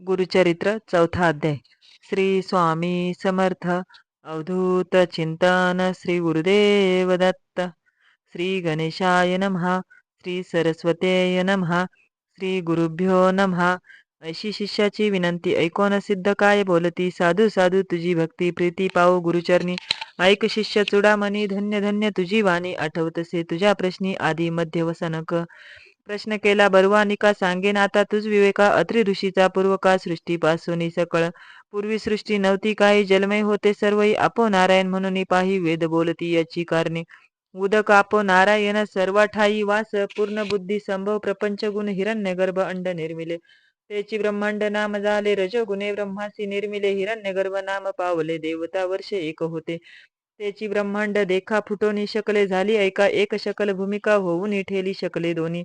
गुरुचरित्र चौथा अध्याय. श्री स्वामी समर्थ अवधूत चिंतन श्री गुरुदेव दत्त श्री गणेशाय नमः श्री सरस्वतेय नमः श्री गुरुभ्यो नमः. अशी शिष्याची विनंती ऐकून सिद्ध काय बोलती? साधू साधू तुझी भक्ती प्रीती पाऊ गुरुचरणी. ऐक शिष्य चुडामणी धन्य धन्य तुझी वाणी आठवतसे तुझ्या प्रश्नी आदी मध्य वसनक प्रश्न केला बर्वानिका सांगेन आता तुझ विवेका अत्रि ऋषीचा पूर्वका सृष्टीपासून सकळ. पूर्वी सृष्टी नव्हती काही जलमय होते सर्वही आपो नारायण म्हणून पाही वेद बोलती याची कारणे. उदक आपो नारायण सर्वठाई वास पूर्ण बुद्धी संभव प्रपंच गुण हिरण्य गर्भ अंड निर्मिले. त्याची ब्रह्मांड नाम झाले रजोगुणे ब्रह्मासी निर्मिले हिरण्य गर्भ नाम पावले देवता वर्ष एक होते. त्याची ब्रह्मांड देखा फुटोनी शकले झाली ऐका एक शकल भूमिका होऊन ठेली शकले दोन्ही.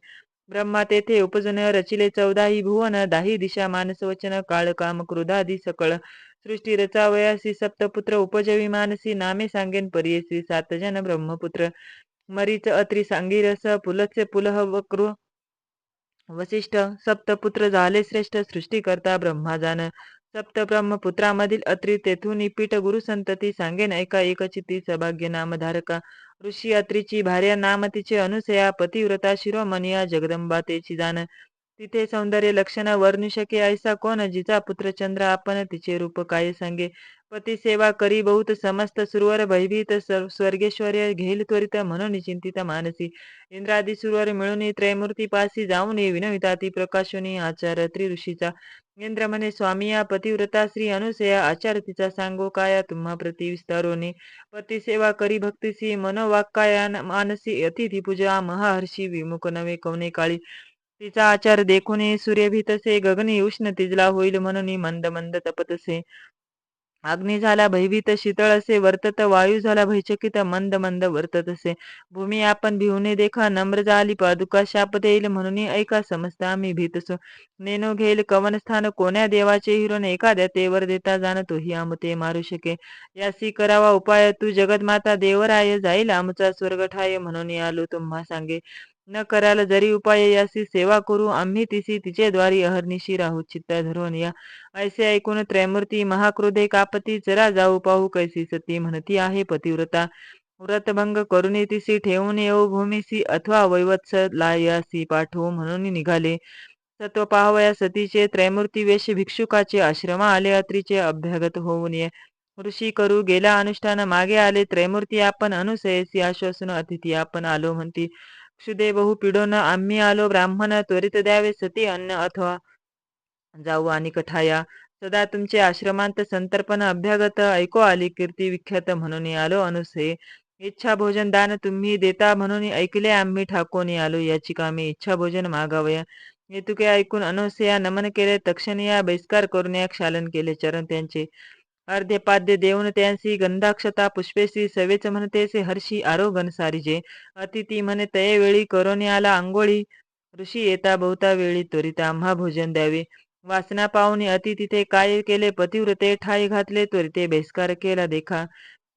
ब्रह्मा तेथे उपजन रचिले चौदाही भुवन दाही दिशा मानस वचन काळ काम क्रोधादी सकळ. सृष्टी रचावयासी सप्तपुत्र उपजवी मानसी नामे सांगेन परियसी सात जन ब्रह्मपुत्र. मरीच अत्रि सांगीरस पुलत्से पुलह वक्र वसिष्ठ सप्तपुत्र झाले श्रेष्ठ सृष्टी करता ब्रह्मा सप्त ब्रह्मपुत्रामधील अत्रि तेथून पीठ गुरु संतती सांगेन ऐका एकचिती सभाग्य नामधारका. ऋषी अत्रीची भार्या नाम तिचे अनुसया पतिव्रता शिरोमनिया जगदंबा तेची जाण तिथे सौंदर्य लक्षण वर्णू शके. ऐसा कोण? जिचा पुत्र चंद्र आपण तिचे रूप काय सांगे? पती सेवा करी बहुत समस्त सुरवर भयभीत स्वर्गेश्वर्य घेईल त्वरित म्हणून चिंतित मानसी. इंद्रादी सुरवर मिळून त्रयमूर्ती पासी जाऊन विनविता ती प्रकाशोनी आचार त्रिऋषीचा. इंद्र म्हणे स्वामिया पतिव्रता श्री अनुसया आचार तिचा सांगो काया? तुम्हा प्रति विस्तारोने. पती सेवा करी भक्तीसी मनोवाक्काया मानसी अतिथी पूजा महाहर्षी विमुख नवे कवने काळी. तिचा आचार देखून सूर्यभीतसे गगनी उष्ण तिजला होईल म्हणून मंद मंद तपतसे. अग्नी झाला भयभीत शीतळ असे वर्तत वायू झाला भयचकित मंद मंद वर्तत असे. भूमी आपण भिवणे देखा नम्र झाली पादुका शाप देईल म्हणून ऐका समजता आम्ही भीतसो. नेनो घेईल कवन स्थान कोण्या देवाचे हिरोन एखाद्या तेवर देता जाणतो ही आमते मारू शके. यासी करावा उपाय तू जगदमाता देवराय जाईल आमचा स्वर्ग ठाय म्हणून आलो तुम्हा सांगे. न कराल जरी उपाय यासी सेवा करू आम्ही तिसी तिचे द्वारी अहर्निशी राहू चित्त धरून या. ऐसे ऐकून त्रैमूर्ती महाक्रोधे कापती चरा जाऊ पाहू कैसी सती म्हणती आहे पतिव्रता. व्रतभंग करून तिसी ठेवून येऊ भूमिसी अथवा वैवत्स लायासी पाठवू म्हणून निघाले. सत्व पाहवया सतीचे त्रैमूर्ती वेश भिक्षुकाचे आश्रमा आले अत्रीचे अभ्यागत होऊन ये. ऋषी करू गेला अनुष्ठान मागे आले त्रैमूर्ती आपण अनुसयसी आश्वासन अतिथी आपण आलो म्हणती. क्षुदे बहु पिडोन आम्ही आलो ब्राह्मण त्वरित द्यावे सती अन्न अथवा. जाऊ आणि कठाया. सदा तुमचे आश्रमांत संतर्पण अभ्यागत. ऐको आली कीर्ती विख्यात म्हणून आलो अनुसे. इच्छा भोजन दान तुम्ही देता म्हणून ऐकले आम्ही ठाकून आलो. याचिका मी इच्छा भोजन मागावया. हेतुके ऐकून अनुसया नमन केले. तक्षणिया बहिष्कार करून या क्षालन केले. चरण त्यांचे अर्धे पाद्य देऊन त्यांसी गंधाक्षता पुष्पेसी सवेच म्हणतेसे हर्षी आरोगन सारिजे. अतिथी म्हणे तये वेळी करोने आला आंघोळी. ऋषी येता बहुता वेळी त्वरित आम्हा भोजन द्यावे. वासना पाहुणे अति तिथे काय केले? पतिव्रते ठाई घातले त्वरिते बहिष्कार केला देखा.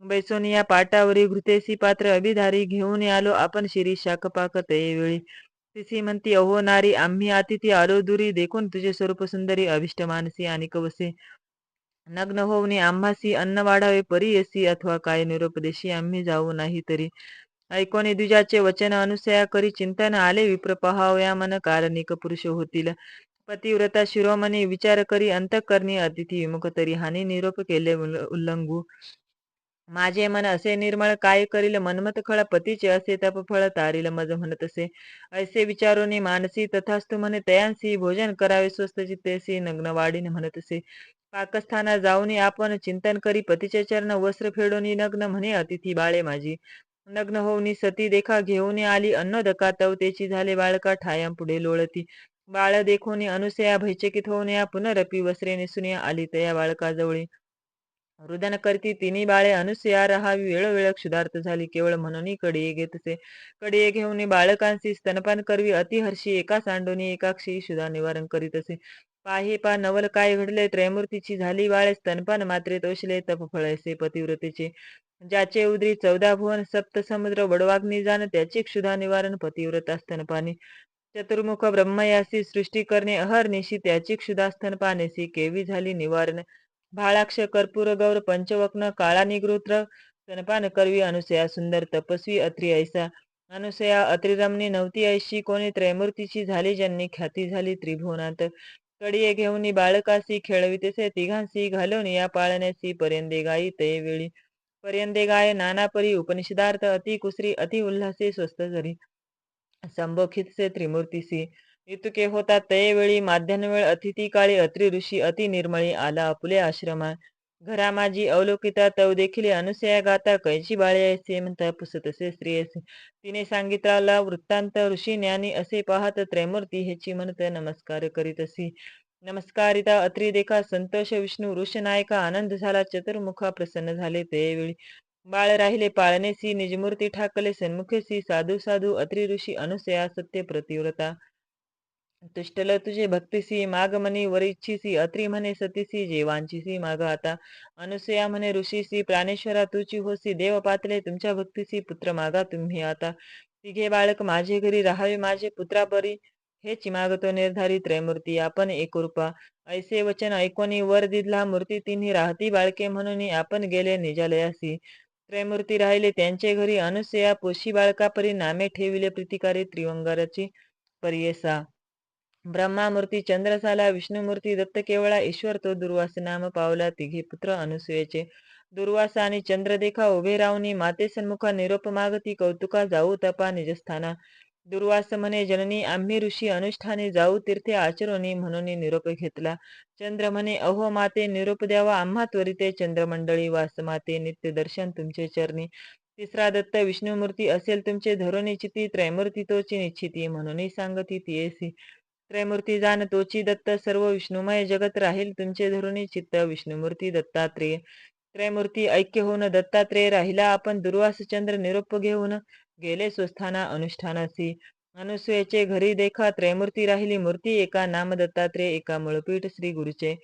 बैसोनिया पाटावरी घृतेसी पात्र अभिधारी घेऊन आलो आपण शिरी शाकपाक तये वेळी. तिसी म्हणती अहो नारी आम्ही अतिथी आलो दुरी देखून तुझे स्वरूप सुंदरी अभिष्ट मानसी आणि कवसे. नग्न होऊनी आम्हासी अन्न वाढावे परी अथवा काय निरोपदेशी आम्ही जाऊ नाही तरी. ऐकोने द्विजाचे वचन अनुसया करी चिंतन आले विप्र पहावया मन कारणिक पुरुष होतील. पतिव्रता शिरोमणी विचार करी अंतकरणी अतिथी विमुख तरी हानी निरोप केले उल्लंघू. माझे मन असे निर्मळ काय करील मनमत खळ पतीचे असे तप फळ तारील मज म्हणत असे. ऐसे विचारोनी मानसी तथास्तु म्हणे तयांसी भोजन करावे स्वस्त चित्तेसी नग्न वाढीने म्हणत असे. पाकस्थाना जाऊन आपण चिंतन करी पतीचे चरण वस्त्र फेडून नग्न म्हणे अतिथी बाळे माझी. नग्न होऊनी सती देखा घेऊन आली अन्न अन्नोदका तवतेची झाले बाळका ठाया पुढे लोळती. बाळ देखोनी अनुसया भैचकित होऊन या पुनरपी वस्त्रे निसून आली तया बाळकाजवळी. रुदन करती तिन्ही बाळे अनुसया राहावी वेळोवेळ क्षुधार्थ झाली केवळ म्हणून कडीये घेतसे. कडीये घेऊन बाळकांशी स्तनपान करवी अतिहर्षी एका सांडोनी एकाक्षी क्षुधा निवारण करीत असे. पाहे पा नवल काय घडले त्रयमूर्तीची झाली बाळे स्तनपान मात्रे तोषले तपफळसे पतिव्रतेचे. ज्याचे उदरी चौदा भुवन सप्त समुद्र वडवाग्नी जाण त्याची क्षुधा निवारण पतिव्रता स्तनपानी चतुर्मुख ब्रह्मयासी सृष्टी करणे अहर्निशी त्याची क्षुधा स्तनपानेसी केवी झाली निवारण. भाळाक्ष कर्पूर गौर पंचवक्न काळा निगृत्र स्तनपान करवी अनुसया सुंदर तपस्वी अत्री ऐसा. अनुसया अत्रिरमणी नव्हती ऐशी कोणी त्रयमूर्तीची झाली ज्यांनी ख्याती झाली त्रिभुवनात. कडिये घेऊन बाळकासी खेळवितेसे तिघांसी घालून या पाळण्यासी पर्यंदे गायी ते वेळी. पर्यंदे गाय नानापरी उपनिषदार्थ अति कुसरी अति उल्हासी स्वस्त संबोखित से त्रिमूर्तीसी इतुके होता ते वेळी. वेळ अतिथी काळी अत्रि ऋषी अति निर्मळी आला आपले आश्रमा घरा माझी अवलोकिता तव देखील अनुसया गाता कैशी बाळे ऐसे म्हणता पुसतसे स्त्री असे. तिने सांगितला वृत्तांत ऋषी ज्ञानी असे पाहत त्रैमूर्ती ह्याची म्हणत नमस्कार करीत असे. नमस्कारिता अत्री देखा संतोष विष्णू ऋषनायका आनंद झाला चतुर्मुखा प्रसन्न झाले ते वेळी बाळ राहिले पाळणेसी निजमूर्ती ठाकले सन्मुखेसी साधू साधू अत्रि ऋषी अनुसया सत्य प्रतिव्रता. तिष्ठल तुझे भक्तीसी म्हणी वरिच्छीसी अत्री म्हणे सतीसी जेवांचीसी माग आता अनुसया म्हणे ऋषीसी प्राणेश्वरा तुची होसी देव पातले तुमच्या भक्तीसी पुत्र मागा तुम्ही आता. तिघे बाळक माझे घरी राहावे माझे पुत्रापरी हे चिमागतो निर्धारी त्रयमूर्ती आपण एकरूपा. ऐसे वचन ऐकोनी वर दिदला मूर्ती तिन्ही राहती बाळके म्हणून आपण गेले निजालयासी. त्रयमूर्ती राहिले त्यांचे घरी अनुसया पोशी बाळकापरी नामे ठेविले प्रीतिकारी त्रिवंगाराची परियेसा. ब्रह्मामूर्ती चंद्रसाला विष्णुमूर्ती दत्त केवळा ईश्वर तो दुर्वास नाम पावला. तिघे पुत्र अनुसूयेचे. दुर्वासा आणि चंद्रदेखा उभे राहुनी माते सन्मुखा निरोप मागती कौतुका जाऊ तपा निजस्थाना. दुर्वास म्हणे जननी आम्ही ऋषी अनुष्ठाने जाऊ तीर्थे आचरोनी म्हणून निरोप घेतला. चंद्र म्हणे अहो माते निरोप द्यावा आम्हा त्वरिते चंद्रमंडळी वास. माते नित्य दर्शन तुमचे चरणी. तिसरा दत्त विष्णुमूर्ती असेल तुमचे धरोनी त्रैमूर्ती तोची निश्चिती म्हणून सांगती तियेसी त्रयमूर्ती जाण तोची दत्त सर्व विष्णुमय जगत राहील तुमचे धरुणी चित्त विष्णुमूर्ती दत्तात्रेय. त्रयमूर्ती ऐक्य होऊन दत्तात्रेय राहिला आपण दुर्वास चंद्र निरोप घेऊन गेले स्वस्थाना अनुष्ठानासी. अनुसुयेचे घरी देखा त्रयमूर्ती राहिली मूर्ती एका नाम दत्तात्रेय एका मुळपीठ श्री गुरुचे.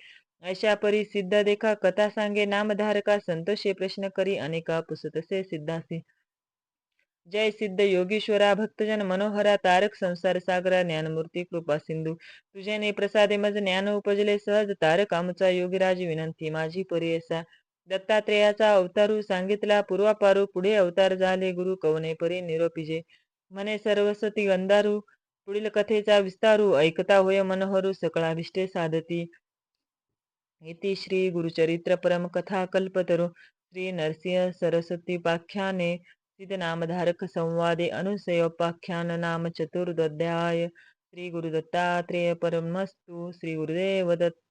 अशा परी सिद्ध देखा कथा सांगे नामधारका संतोषे प्रश्न करी अनेका पुसतसे सिद्धासी. जय सिद्ध योगेश्वरा भक्तजन मनोहरा तारक संसार सागरा ज्ञानमूर्ती कृपा सिंधू. तुझे ने प्रसादे मज ज्ञान उपजले सहज तारक आमचा योगीराज विनंती. माझी परियसा दत्तात्रेयाचा अवतारू सांगितला पूर्वापारू पुढे अवतार झाले गुरु कवने परी निरोपिजे. मने सरस्वती गंधारू पुढील कथेचा विस्तारू ऐकता होय मनोहरू सकळाभिष्टे साधती. इति श्री गुरुचरित्र परम कथा कल्पतरू. श्री नरसिंह सरस्वती पाख्याने नामधारक संवादे अनुसयोपाख्यान नाम चतुर्दध्याय। श्री गुरुदत्तात्रेय परमस्तु श्री गुरुदेव दत्त